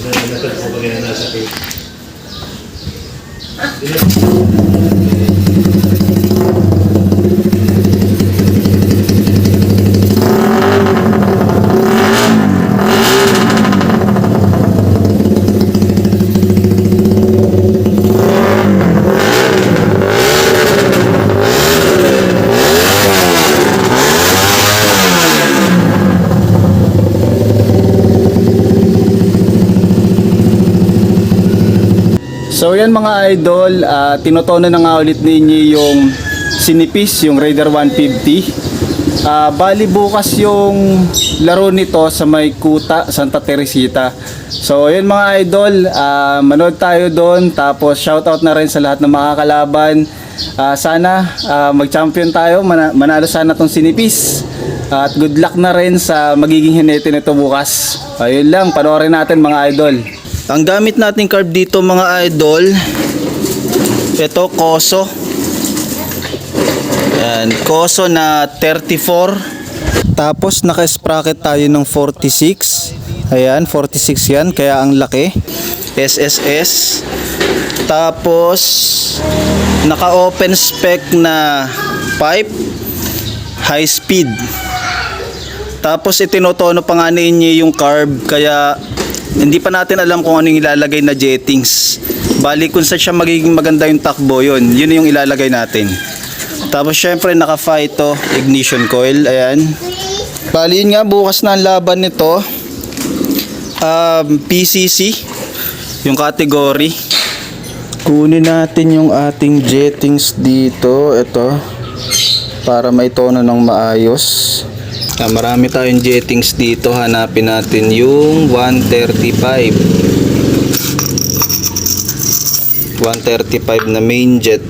Pinanatag po na nasa page. So yan mga idol, uh, tinutono na nga ulit ninyo yung Sinipis, yung Raider 150. Ah, bali bukas yung laro nito sa may Kuta, Santa Teresita. So yun mga idol, ah, manood tayo doon tapos shoutout na rin sa lahat ng makakalaban. Ah, sana ah, mag-champion tayo, mana- manalo sana tong Sinipis. At good luck na rin sa magiging hinete nito bukas. Ayun lang, panoorin natin mga idol. Ang gamit nating carb dito mga idol, ito Koso. Yan, Koso na 34. Tapos naka-sprocket tayo ng 46. Ayan, 46 yan, kaya ang laki. SSS. Tapos naka-open spec na pipe high speed. Tapos itinotono pa nga ninyo yung carb kaya hindi pa natin alam kung ano yung ilalagay na jettings. Bali kung saan siya magiging maganda yung takbo yun, yun yung ilalagay natin. Tapos syempre naka phyto ignition coil, ayan. Bali yun nga bukas na ang laban nito. Um, PCC yung category. Kunin natin yung ating jettings dito, ito para may tono ng maayos. Ah, marami tayong jettings dito. Hanapin natin yung 135. 135 na main jet.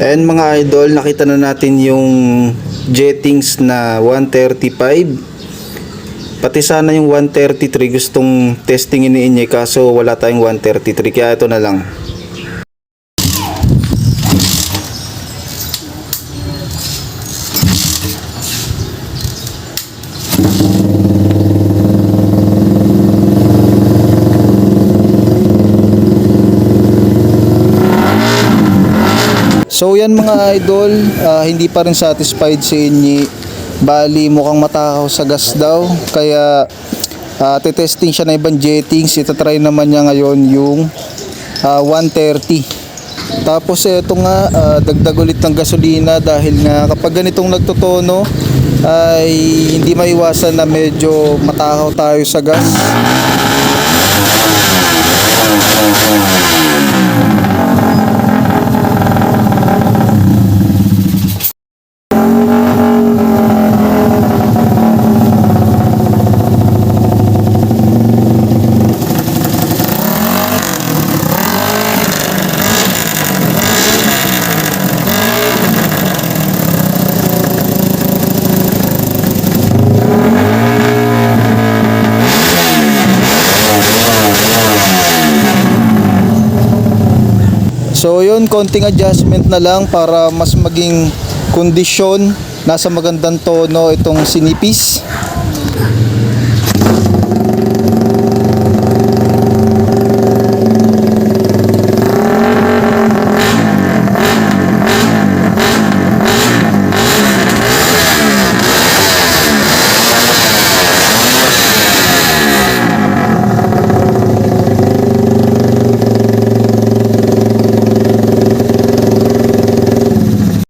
And mga idol, nakita na natin yung jettings na 135. Pati sana yung 133 gustong testingin ni Inye kaso wala tayong 133 kaya ito na lang. So yan mga idol, ah, hindi pa rin satisfied si Inyi. Bali mukhang matakaw sa gas daw. Kaya uh, testing siya ng ibang jettings. Itatry naman niya ngayon yung ah, 130. Tapos eto nga, ah, dagdag ulit ng gasolina dahil nga kapag ganitong nagtotono ay hindi maiwasan na medyo matakaw tayo sa gas. So yun, konting adjustment na lang para mas maging kondisyon, nasa magandang tono itong sinipis.